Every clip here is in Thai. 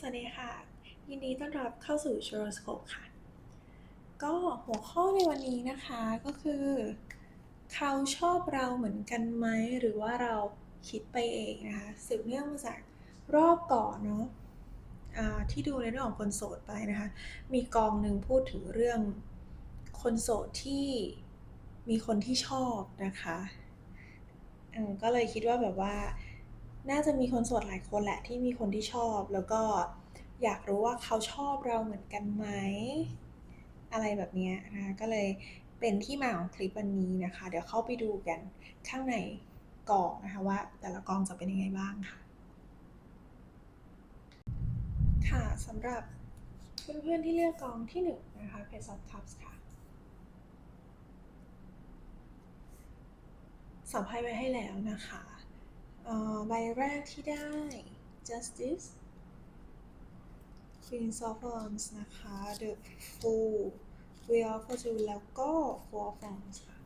สวัสดีค่ะ ยินดีต้อนรับเข้าสู่ s h o r o s c o p e ค่ะ ก็หัวข้อในวันนี้นะคะก็คือ เขาชอบเราเหมือนกันไหมหรือว่าเราคิดไปเองนะคะสืบเนื่องมาจากรอบก่อนเนาะะที่ดูในเรื่องของคนโสดไปนะคะ มีกองหนึ่งพูดถึงเรื่องคนโสดที่มีคนที่ชอบนะคะก็เลยคิดว่าแบบว่า น่าจะมีคนโสดหลายคนแหละที่มีคนที่ชอบ แล้วก็อยากรู้ว่าเขาชอบเราเหมือนกันไหม อะไรแบบนี้นะคะก็เลยเป็นที่มาของคลิปวันนี้นะคะ เดี๋ยวเข้าไปดูกันข้างในกองนะคะว่า แต่ละกองจะเป็นยังไงบ้างค่ะ ค่ะสำหรับเพื่อนๆที่เลือกกองที่1นนะคะ Page of Cups ค่ะสัมภาษณ์ไว้ให้แล้วนะคะ ใบแรกที่ได้ justice queen of wands นะคะ the fool wheel of fortune แล้วก็ four of wands ค่ะ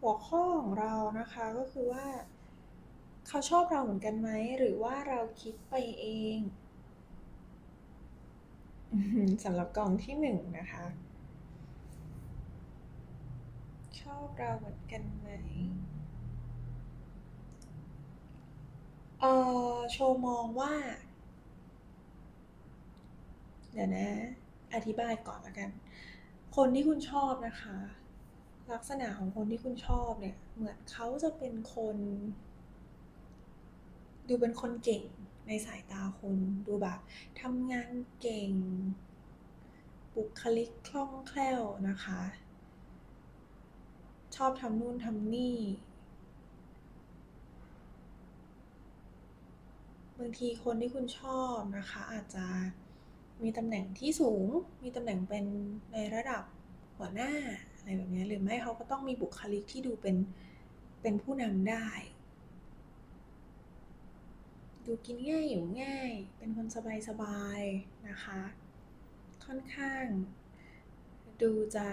หัวข้อของเรานะคะก็คือว่า เขาชอบเราเหมือนกันไหม หรือว่าเราคิดไปเอง สำหรับกล่องที่หนึ่งนะคะ ชอบเราเหมือนกันไหมเออโชว์มองว่า เดี๋ยวนะ อธิบายก่อนละกัน คนที่คุณชอบนะคะ ลักษณะของคนที่คุณชอบเนี่ย เหมือนเขาจะเป็นคน ดูเป็นคนเก่ง ในสายตาคุณดูแบบทำงานเก่ง บุคลิกคล่องแคล่วนะคะ ชอบทำนู่นทำนี่บางทีคนที่คุณชอบนะคะ อาจจะมีตำแหน่งที่สูง มีตำแหน่งเป็นในระดับหัวหน้าอะไรแบบนี้หรือไม่เขาก็ต้องมีบุคลิกที่ดูเป็นเป็นผู้นำได้ ดูกินง่ายอยู่ง่าย เป็นคนสบายๆนะคะ ค่อนข้าง ดูจะ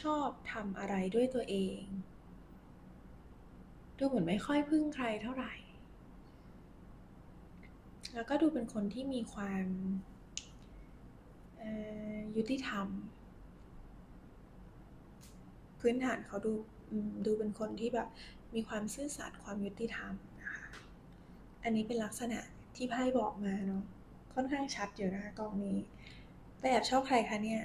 ชอบทำอะไรด้วยตัวเอง ดูเหมือนไม่ค่อยพึ่งใครเท่าไหร่ แล้วก็ดูเป็นคนที่มีความยุติธรรม พื้นฐานเขาดูดูเป็นคนที่แบบมีความซื่อสัตย์ความยุติธรรม อันนี้เป็นลักษณะที่ไพ่บอกมาเนาะค่อนข้างชัดอยู่นะคะกองนี้ไปแอบชอบใครคะเนี่ย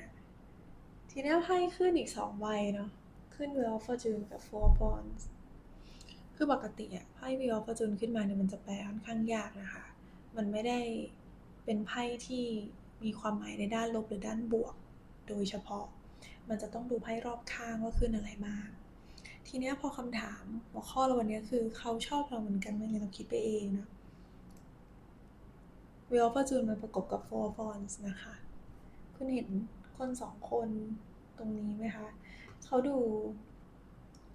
ทีนี้ไพ่ขึ้นอีกสองใบเนาะขึ้น Wheel of Fortune กับ Four of Wands คือปกติอะไพ่ Wheel of Fortune ขึ้นมาเนี่ยมันจะแปลค่อนข้างยากนะคะ มันไม่ได้เป็นไพ่ที่มีความหมายในด้านลบหรือด้านบวก โดยเฉพาะ มันจะต้องดูไพ่รอบข้างว่าขึ้นอะไรบ้าง ทีนี้พอคำถามหัวข้อเราวันนี้คือเขาชอบเราเหมือนกันไหมเราคิดไปเองนะ w ลฟอร์จูนมาประกบกับ Four f o n s นะคะ คุณเห็นคนสองคนตรงนี้ไหมคะ เขาดู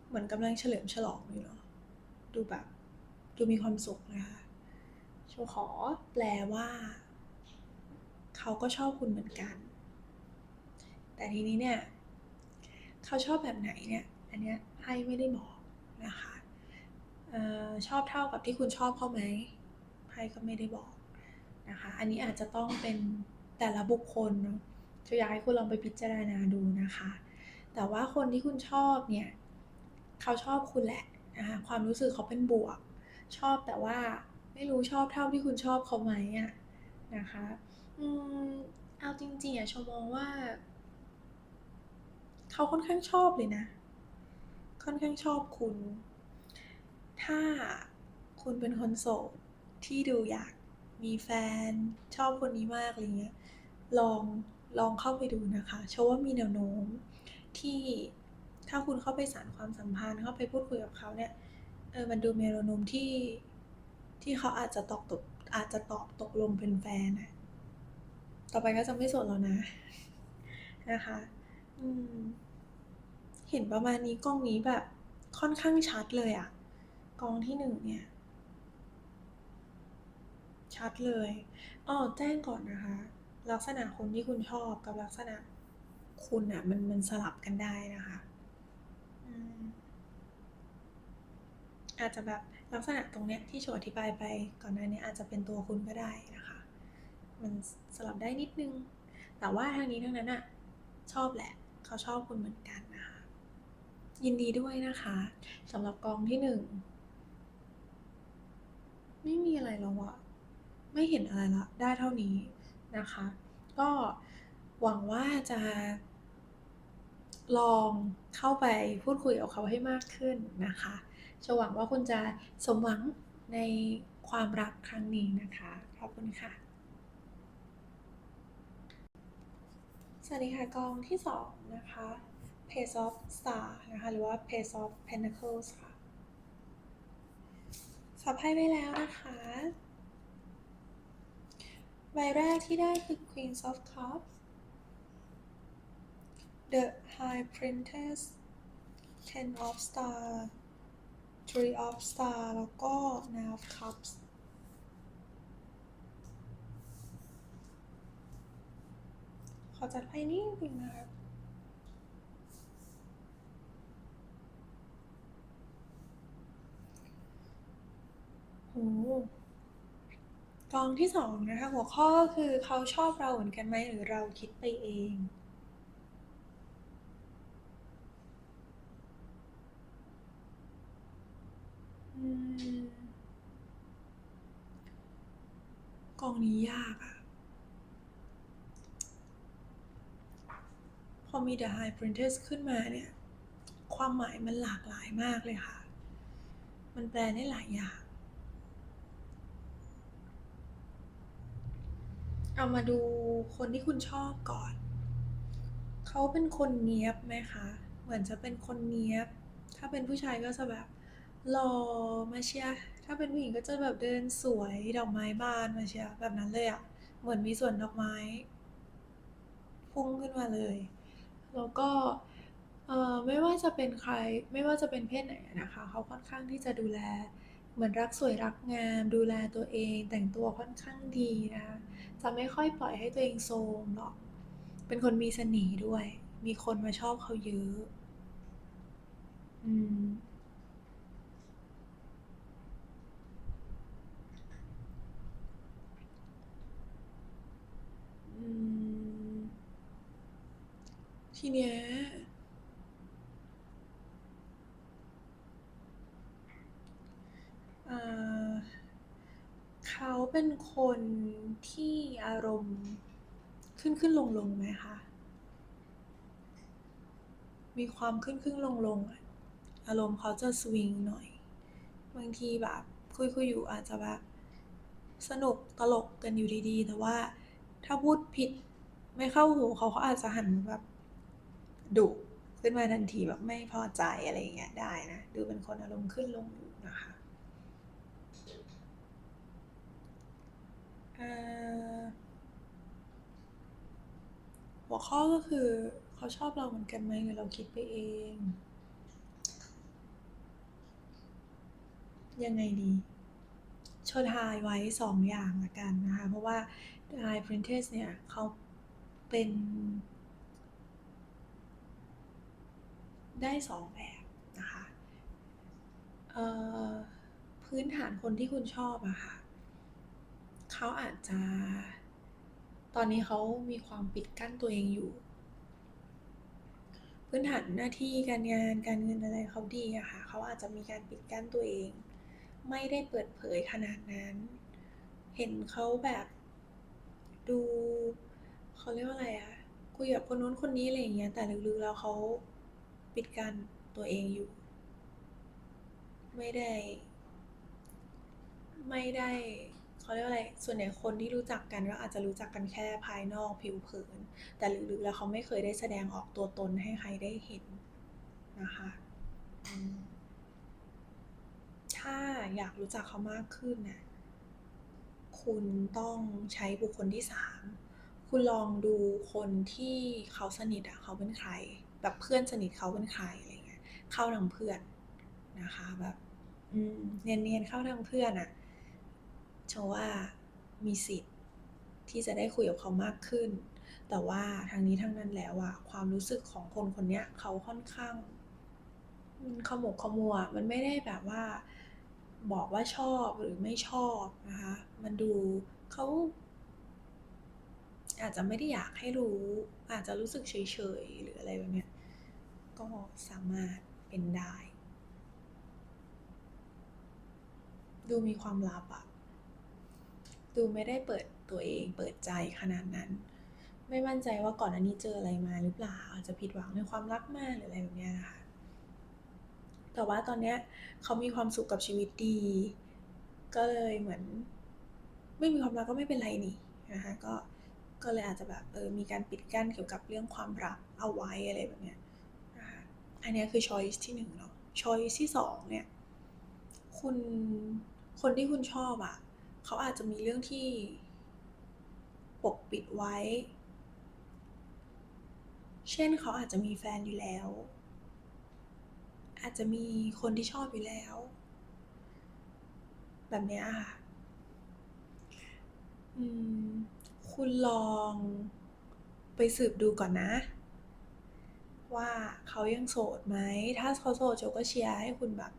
เหมือนกำลังเฉลิมฉลองอยู่เนาะดูแบบ ดูมีความสุขนะคะโชขอแปลว่า เขาก็ชอบคุณเหมือนกัน แต่ทีนี้เนี่ย เขาชอบแบบไหนเนี่ย อันเนี้ย ไพ่ไม่ได้บอกนะคะออชอบเท่ากับที่คุณชอบเขาไหมไพ่ก็ไม่ได้บอกนะคะ อันนี้อาจจะต้องเป็นแต่ละบุคคลเนาะจะอยากให้คุณลองไปพิจารณาดูนะคะ แต่ว่าคนที่คุณชอบเนี่ยเขาชอบคุณแหละนะคะความรู้สึกเขาเป็นบวก ชอบแต่ว่าไม่รู้ชอบเท่าที่คุณชอบเขาไหมอะนะคะอืมเอาจริงๆอะชมมองว่า เขาค่อนข้างชอบเลยนะ ค่อนข้างชอบคุณ ถ้าคุณเป็นคนโสดที่ดูอยากมีแฟนชอบคนนี้มากอะไรเงี้ยลองลองเข้าไปดูนะคะเชื่อว่ามีแนวโน้มที่ถ้าคุณเข้าไปสารความสัมพันธ์เข้าไปพูดคุยกับเขาเนี่ยเออมันดูมีแนวโน้มที่ที่เขาอาจจะตอบตกอาจจะตอบตกลงเป็นแฟนอะต่อไปก็จะไม่โสดแล้วนะนะคะ อืม เห็นประมาณนี้กล้องนี้แบบค่อนข้างชัดเลยอะกล้องที่หนึ่งเนี่ย ชัดเลยอ๋อแจ้งก่อนนะคะ ลักษณะคนที่คุณชอบกับลักษณะคุณอะมันมันสลับกันได้นะคะอาจจะแบบลักษณะตรงเนี้ยที่โชว์อธิบายไปก่อนหน้านี้อาจจะเป็นตัวคุณก็ได้นะคะ มันสลับได้นิดนึง แต่ว่าทางนี้ทั้งนั้นอะชอบแหละ เขาชอบคุณเหมือนกัน ยินดีด้วยนะคะสำหรับกองที่หนึ่งไม่มีอะไรแล้วอะไม่เห็นอะไรละได้เท่านี้นะคะ ก็หวังว่าจะลองเข้าไปพูดคุยกับเขาให้มากขึ้นนะคะจะหวังว่าคุณจะสมหวังในความรักครั้งนี้นะคะ ขอบคุณค่ะ สวัสดีค่ะกองที่สองนะคะ Page of Star นะคะ หรือว่า Page of Pentacles ค่ะ สับไพ่ไปแล้วนะคะ ใบแรกที่ได้คือ Queen of Cups The High Princess Ten of Star Three of Star แล้วก็ Nine of Cups ขอจัดไพ่นิดนึงนะคะ โอ้กองที่สองนะคะ หัวข้อคือเขาชอบเราเหมือนกันไหมหรือเราคิดไปเองกองนี้ยากอะพอมี The High Princess ขึ้นมาเนี่ย ความหมายมันหลากหลายมากเลยค่ะ มันแปลได้หลายอย่าง เอามาดูคนที่คุณชอบก่อน เขาเป็นคนเนี้ยบไหมคะ เหมือนจะเป็นคนเนี้ยบ ถ้าเป็นผู้ชายก็จะแบบหล่อมาเชียร์ถ้าเป็นผู้หญิงก็จะแบบเดินสวยดอกไม้บานมาเชียร์แบบนั้นเลยอะเหมือนมีสวนดอกไม้ พุ่งขึ้นมาเลย แล้วก็เอ่อไม่ว่าจะเป็นใครไม่ว่าจะเป็นเพศไหนนะคะ เขาค่อนข้างที่จะดูแล เหมือนรักสวยรักงาม ดูแลตัวเองแต่งตัวค่อนข้างดีนะคะจะไม่ค่อยปล่อยให้ตัวเองโทรมหรอก เป็นคนมีเสน่ห์ด้วย มีคนมาชอบเขาเยอะอืมอืมทีเนี้ย เขาเป็นคนที่อารมณ์ขึ้นขึ้นลงลงไหมคะ มีความขึ้นขึ้นลงลงอะอารมณ์เขาจะสวิงหน่อย บางทีแบบคุยคุยอยู่อาจจะแบบสนุกตลกกันอยู่ดีๆ แต่ว่าถ้าพูดผิดไม่เข้าหูเขาเขาอาจจะหันมาแบบดุขึ้นมาทันทีแบบไม่พอใจอะไรอย่างเงี้ยได้นะ ดูเป็นคนอารมณ์ขึ้นลงอยู่นะคะเอ่อ หัวข้อก็คือเขาชอบเราเหมือนกันไหมหรือเราคิดไปเอง ยังไงดีโชว์ทายไว้สองอย่างละกันนะคะ เพราะว่า The High Princess เนี่ยเขาเป็น ได้สองแบบนะคะพื้นฐานคนที่คุณชอบอะค่ะ เขาอาจจะ ตอนนี้เขามีความปิดกั้นตัวเองอยู่ พื้นฐานหน้าที่การงานการเงินอะไรเขาดีอะค่ะเขาอาจจะมีการปิดกั้นตัวเอง ไม่ได้เปิดเผยขนาดนั้น เห็นเขาแบบดูเขาเรียกว่าอะไรอะคุยกับคนนู้นคนนี้อะไรอย่างเงี้ยแต่ลึกๆแล้วเขาปิดกั้นตัวเองอยู่ ไม่ได้ ไม่ได้ เขาเรียกว่าอะไร ส่วนใหญ่คนที่รู้จักกันก็อาจจะรู้จักกันแค่ภายนอกผิวเผิน แต่ลึกๆแล้วเขาไม่เคยได้แสดงออกตัวตนให้ใครได้เห็นนะคะ ถ้าอยากรู้จักเขามากขึ้นน่ะคุณต้องใช้บุคคลที่สาม คุณลองดูคนที่เขาสนิทอะเขาเป็นใคร แบบเพื่อนสนิทเขาเป็นใครอะไรเงี้ย เข้าทางเพื่อนนะคะแบบเนียนๆเข้าทางเพื่อนอะ โชว์ว่ามีสิทธิ์ที่จะได้คุยกับเขามากขึ้น แต่ว่าทางนี้ทางนั้นแล้วอะความรู้สึกของคนคนนี้เขาค่อนข้างมันขมุกขมัว มันไม่ได้แบบว่า บอกว่าชอบหรือไม่ชอบนะคะ มันดูเขาอาจจะไม่ได้อยากให้รู้ อาจจะรู้สึกเฉยๆ หรืออะไรแบบเนี้ย ก็สามารถเป็นได้ ดูมีความลับอะ ดูไม่ได้เปิดตัวเองเปิดใจขนาดนั้น ไม่มั่นใจว่าก่อนอันนี้เจออะไรมาหรือเปล่าอาจจะผิดหวังในความรักมากหรืออะไรแบบเนี้ยนะคะแต่ว่าตอนเนี้ยเขามีความสุขกับชีวิตดี ก็เลยเหมือน ไม่มีความรักก็ไม่เป็นไรนี่นะคะก็ก็เลยอาจจะแบบเออมีการปิดกั้นเกี่ยวกับเรื่องความรักเอาไว้อะไรแบบเนี้ยนะคะอันนี้คือ choice ที่หนึ่งเนาะ choice ที่สองเนี่ย คุณคนที่คุณชอบอะ่ะ เขาอาจจะมีเรื่องที่ปกปิดไว้ เช่นเขาอาจจะมีแฟนอยู่แล้ว อาจจะมีคนที่ชอบอยู่แล้ว แบบนี้ค่ะคุณลองไปสืบดูก่อนนะ ว่าเขายังโสดไหม ถ้าเขาโสดโจก็เชียร์ให้คุณแบบ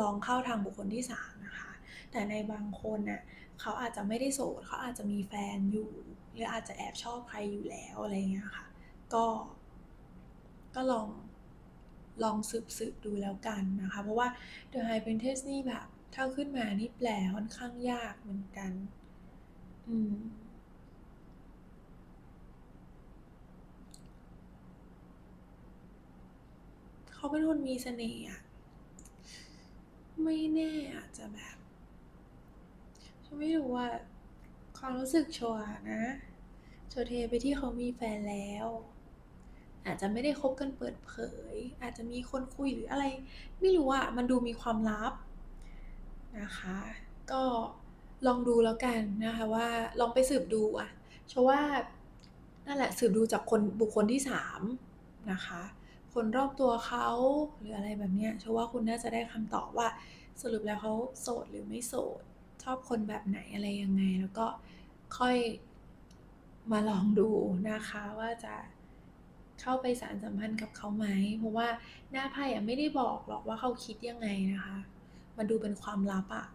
ลองเข้าทางบุคคลที่สามนะคะ แต่ในบางคนน่ะเขาอาจจะไม่ได้โสดเขาอาจจะมีแฟนอยู่ หรืออาจจะแอบชอบใครอยู่แล้วอะไรเงี้ยค่ะ ก็ก็ลองลองสืบสืบดูแล้วกันนะคะ เพราะว่า The High Princess นี่แบบถ้าขึ้นมานี่แปลค่อนข้างยากเหมือนกัน อืมเขาเป็นคนมีเสน่ห์อะไม่แน่อาจจะแบบ ไม่รู้ว่าความรู้สึกโชว์อะนะโชเทไปที่เขามีแฟนแล้ว อาจจะไม่ได้คบกันเปิดเผย อาจจะมีคนคุยหรืออะไร ไม่รู้อะมันดูมีความลับนะคะ ก็ลองดูแล้วกันนะคะว่าลองไปสืบดูอะเพราะว่านั่นแหละสืบดูจากคนบุคคลที่สามนะคะ คนรอบตัวเขาหรืออะไรแบบเนี้ยเชื่อว่าคุณน่าจะได้คำตอบว่าสรุปแล้วเขาโสดหรือไม่โสด ชอบคนแบบไหนอะไรยังไง แล้วก็ค่อยมาลองดูนะคะว่าจะเข้าไปสารสัมพันธ์กับเขาไหม เพราะว่าหน้าไพ่อะไม่ได้บอกหรอกว่าเขาคิดยังไงนะคะมันดูเป็นความลับอะ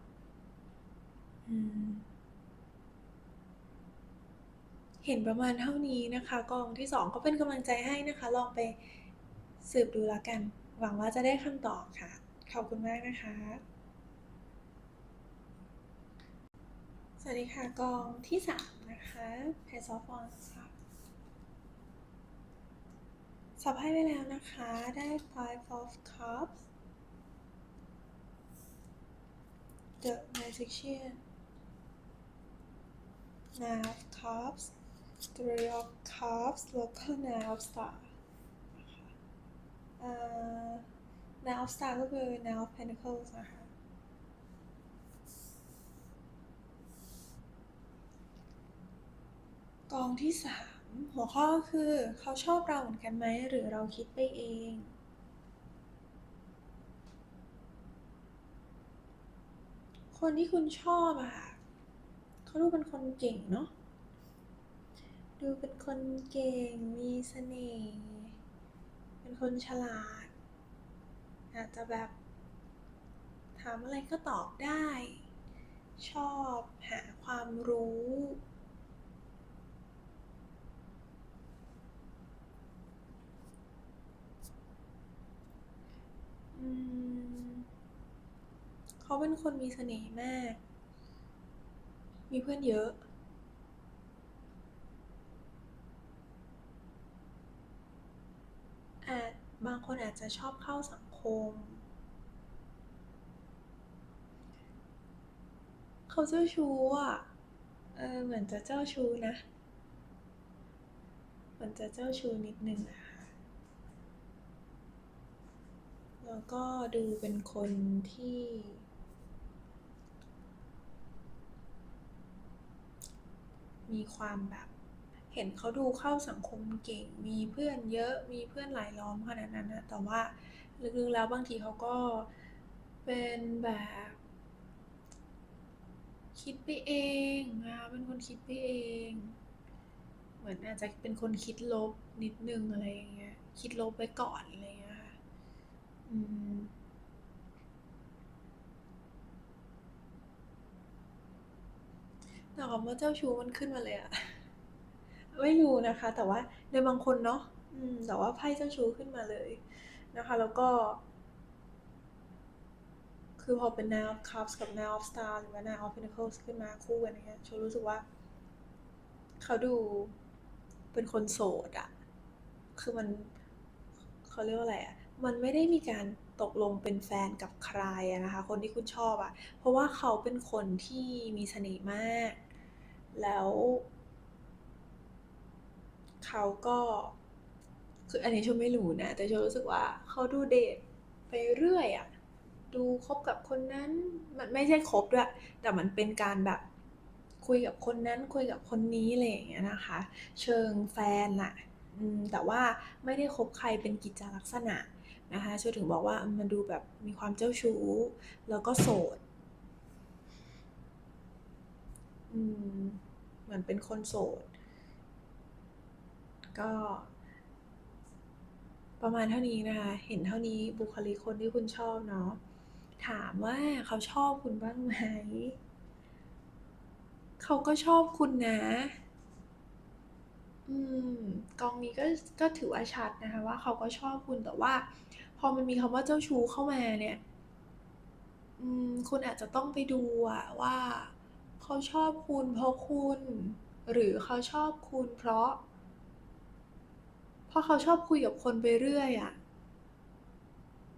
เห็นประมาณเท่านี้นะคะกองที่สองก็เป็นกำลังใจให้นะคะ ลองไปสืบดูแล้วกัน หวังว่าจะได้คำตอบค่ะ ขอบคุณมากนะคะ สวัสดีค่ะ กองที่สามนะคะ p a i r of Wands ค่ะสับให้ไปแล้วนะคะ ได้ Five of Cups The Magician Nine of Cups Three of Cups แล้วก็ Nine of Star นะคะ nine of Star ก็คือ Nine of Pentacles นะคะ กองที่สามหัวข้อคือเขาชอบเราเหมือนกันไหมหรือเราคิดไปเอง คนที่คุณชอบอะค่ะเขาดูเป็นคนเก่งเนาะดูเป็นคนเก่งมีเสน่ห์เป็นคนฉลาด อาจจะแบบถามอะไรก็ตอบได้ ชอบหาความรู้ อืม เขาเป็นคนมีเสน่ห์มาก มีเพื่อนเยอะอาจบางคนอาจจะชอบเข้าสังคม เขาเจ้าชู้อะ เออเหมือนจะเจ้าชู้นะ เหมือนจะเจ้าชู้นิดนึงอะคะ แล้วก็ดูเป็นคนที่ มีความแบบ เห็นเขาดูเข้าสังคมเก่ง มีเพื่อนเยอะมีเพื่อนหลายล้อมขนาดนั้นนะแต่ว่าลึกๆแล้วบางทีเขาก็เป็นแบบ คิดไปเองนะคะเป็นคนคิดไปเอง เหมือนอาจจะเป็นคนคิดลบนิดนึงอะไรอย่างเงี้ยคิดลบไว้ก่อนอะไรอย่างเงี้ยค่ะอืม แต่คำว่าเจ้าชู้มันขึ้นมาเลยอะไม่รู้นะคะ แต่ว่าในบางคนเนาะอืมแต่ว่าไพ่เจ้าชู้ขึ้นมาเลยนะคะ แล้วก็ คือพอเป็น Nine of Cups กับ Nine of Stars หรือว่า Nine of Pentacles ขึ้นมาคู่กันเงี้ยโชรู้สึกว่า เขาดูเป็นคนโสดอะคือมันเขาเรียกว่าอะไรอะมันไม่ได้มีการตกลงเป็นแฟนกับใครอะนะคะ คนที่คุณชอบอะเพราะว่าเขาเป็นคนที่มีเสน่ห์มาก แล้ว เขาก็คืออันนี้ชมไม่รู้นะ แต่ชมรู้สึกว่าเขาดูเดทไปเรื่อยอะดูคบกับคนนั้น มันไม่ใช่คบด้วย แต่มันเป็นการแบบคุยกับคนนั้นคุยกับคนนี้อะไรอย่างเงี้ยนะคะ เชิงแฟนน่ะแต่ว่าไม่ได้คบใครเป็นกิจลักษณะนะคะชมถึงบอกว่ามันดูแบบมีความเจ้าชู้ แล้วก็โสด อืม เหมือนเป็นคนโสด ก็ ประมาณเท่านี้นะคะ เห็นเท่านี้บุคลิกคนที่คุณชอบเนาะ ถามว่าเขาชอบคุณบ้างไหม เขาก็ชอบคุณนะ อืม กองนี้ก็ก็ถือว่าชัดนะคะว่าเขาก็ชอบคุณแต่ว่า พอมันมีคำว่าเจ้าชู้เข้ามาเนี่ย อืม คุณอาจจะต้องไปดูอะว่า เขาชอบคุณเพราะคุณ หรือเขาชอบคุณเพราะ เพราะเขาชอบคุยกับคนไปเรื่อยอะ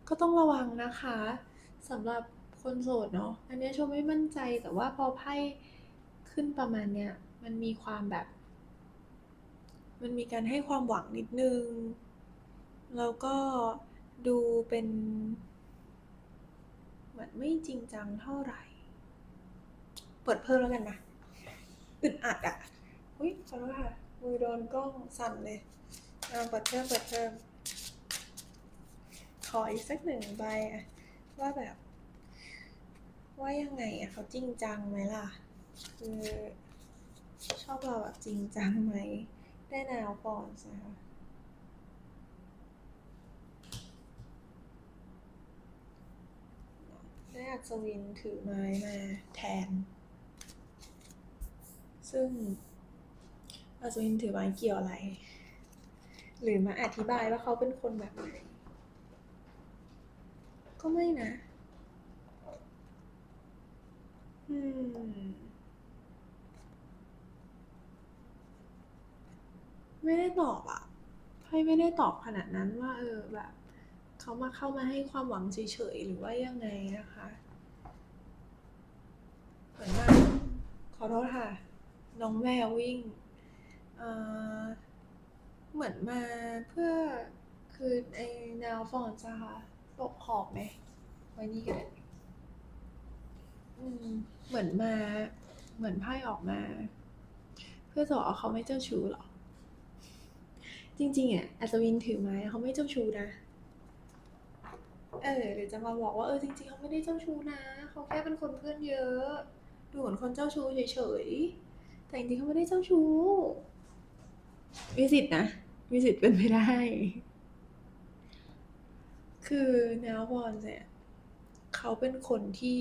ก็ต้องระวังนะคะสำหรับคนโสดเนาะ อันนี้ชมไม่มั่นใจแต่ว่าพอไพ่ขึ้นประมาณเนี้ยมันมีความแบบ มันมีการให้ความหวังนิดนึง แล้วก็ดูเป็น เหมือนไม่จริงจังเท่าไหร่ เปิดเพิ่มแล้วกันนะอึดอัดอะอุ๊ยขอโทษค่ะมือโดนกล้องสั่นเลยเอาเปิดเพิ่มเปิดเพิ่มขออีกสักหนึ่งใบอะว่าแบบ ว่ายังไงอะเขาจริงจังไหมล่ะ คือชอบเราแบบจริงจังไหม ได้แนวก่อนนะคะได้อัศวินถือไม้มาแทน ซึ่งอัศวินถือไม้เกี่ยวอะไร หรือมาอธิบายว่าเขาเป็นคนแบบไหน ก็ไม่นะ อืม ไม่ได้ตอบอะไพ่ไม่ได้ตอบขนาดนั้นว่า เออแบบเขามาเข้ามาให้ความหวังเฉยๆ หรือว่ายังไงนะคะเหมือนว่าขอโทษค่ะ น้องแมววิ่งเหมือนมาเพื่อคือไอ้แนวฟอนต์อะค่ะตกขอบไหมไว้นี่ก็ได้อืมเหมือนมา เหมือนไพ่ออกมา เพื่อจะบอกเขาไม่เจ้าชู้หรอ จริง ๆอะอัศวินถือไม้เขาไม่เจ้าชู้นะเออหรือจะมาบอกว่าเออจริงๆเขาไม่ได้เจ้าชู้นะเขาแค่เป็นคนเพื่อนเยอะ ดูเหมือนคนเจ้าชู้เฉยๆ แต่จริงๆเขาไม่ได้เจ้าชู้มีสิทธินะมีสิทธิ์เป็นไปได้ คือแนวบอลเนี่ยเขาเป็นคนที่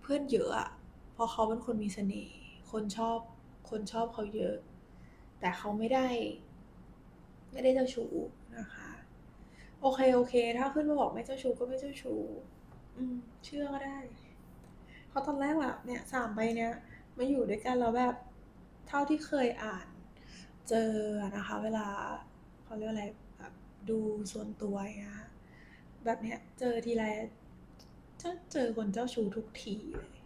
เพื่อนเยอะอะเพราะเขาเป็นคนมีเสน่ห์คนชอบคนชอบเขาเยอะ แต่เขาไม่ได้ ไม่ได้เจ้าชู้นะคะ โอเคโอเค ถ้าขึ้นมาบอกไม่เจ้าชู้ก็ไม่เจ้าชู้อืม เชื่อก็ได้เพราะตอนแรกแบบเนี่ยสามใบเนี้ย มาอยู่ด้วยกันแล้วแบบเท่าที่เคยอ่าน เจอนะคะ เวลาเขาเรียกอะไรแบบดูส่วนตัวอย่างเงี้ยแบบเนี้ยเจอทีไรจะเจอคนเจ้าชู้ทุกทีเลย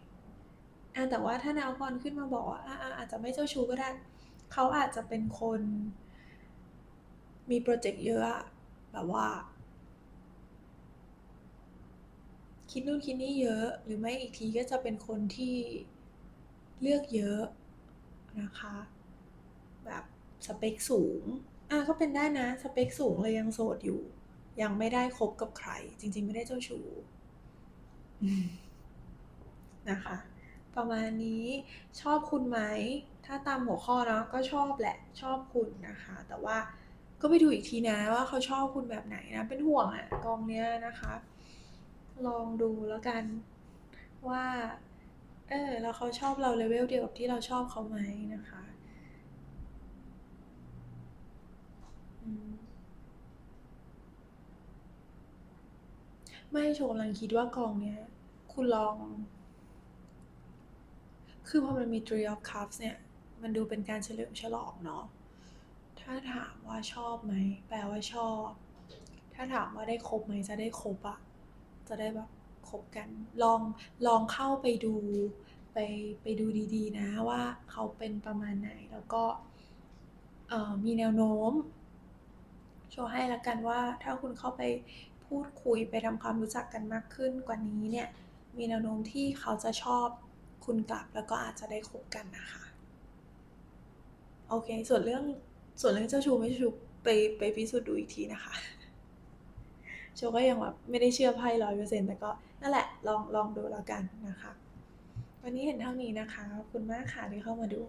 อะแต่ว่าถ้าแนวพรขึ้นมาบอกว่าอะอะอาจจะไม่เจ้าชู้ก็ได้ เขาอาจจะเป็นคน มีโปรเจกต์เยอะอะแบบว่า คิดนู่นคิดนี่เยอะ หรือไม่อีกทีก็จะเป็นคนที่ เลือกเยอะนะคะ แบบสเปคสูง อะก็เป็นได้นะ สเปคสูงเลยยังโสดอยู่ ยังไม่ได้คบกับใคร จริง ๆ ไม่ได้เจ้าชู้นะคะ ประมาณนี้ชอบคุณไหม ถ้าตามหัวข้อเนาะก็ชอบแหละชอบคุณนะคะ แต่ว่าก็ไปดูอีกทีนะว่าเขาชอบคุณแบบไหนนะ เป็นห่วงอะกองเนี้ยนะคะ ลองดูแล้วกันว่า เออแล้วเขาชอบเราเลเวลเดียวกับที่เราชอบเขาไหมนะคะไม่โชว์กำลังคิดว่ากองเนี้ย คุณลอง คือพอมันมี Three of Cups เนี่ย มันดูเป็นการเฉลิมฉลองเนาะถ้าถามว่าชอบไหม แปลว่าชอบ ถ้าถามว่าได้ครบไหมจะได้ครบอะจะได้แบบ บกัน ลองลองเข้าไปดูไปไปดูดีๆนะว่าเขาเป็นประมาณไหนแล้วก็มีแนวโน้มโชว์ให้ละกันว่าถ้าคุณเข้าไปพูดคุยไปทำความรู้จักกันมากขึ้นกว่านี้เนี่ยมีแนวโน้มที่เขาจะชอบคุณกลับแล้วก็อาจจะได้คบกันนะคะ โอเค ส่วนเรื่องส่วนเรื่องเจ้าชู้ไม่ชู้ไปไปพิสูจน์ดูอีกทีนะคะโชว์ก็ยังแบบไม่ได้เชื่อไพ่ร้อยเปอร์เซ็นต์แต่ก็ นั่นแหละลองลองดูแล้วกันนะคะ วันนี้เห็นเท่านี้นะคะ ขอบคุณมากค่ะที่เข้ามาดู